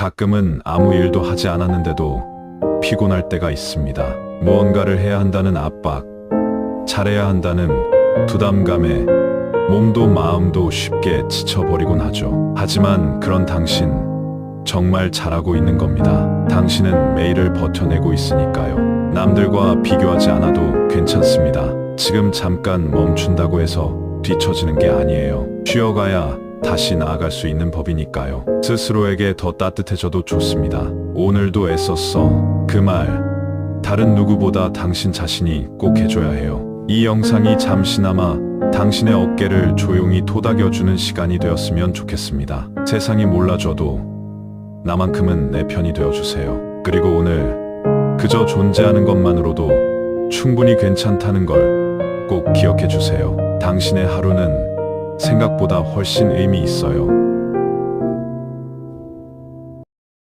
가끔은 아무 일도 하지 않았는데도 피곤할 때가 있습니다. 무언가를 해야 한다는 압박, 잘해야 한다는 부담감에 몸도 마음도 쉽게 지쳐버리곤 하죠. 하지만 그런 당신 정말 잘하고 있는 겁니다. 당신은 매일을 버텨내고 있으니까요. 남들과 비교하지 않아도 괜찮습니다. 지금 잠깐 멈춘다고 해서 뒤처지는 게 아니에요. 쉬어가야 다시 나아갈 수 있는 법이니까요. 스스로에게 더 따뜻해져도 좋습니다. 오늘도 애썼어. 그 말, 다른 누구보다 당신 자신이 꼭 해줘야 해요. 이 영상이 잠시나마 당신의 어깨를 조용히 토닥여주는 시간이 되었으면 좋겠습니다. 세상이 몰라줘도 나만큼은 내 편이 되어주세요. 그리고 오늘 그저 존재하는 것만으로도 충분히 괜찮다는 걸 꼭 기억해 주세요. 당신의 하루는 생각보다 훨씬 의미 있어요.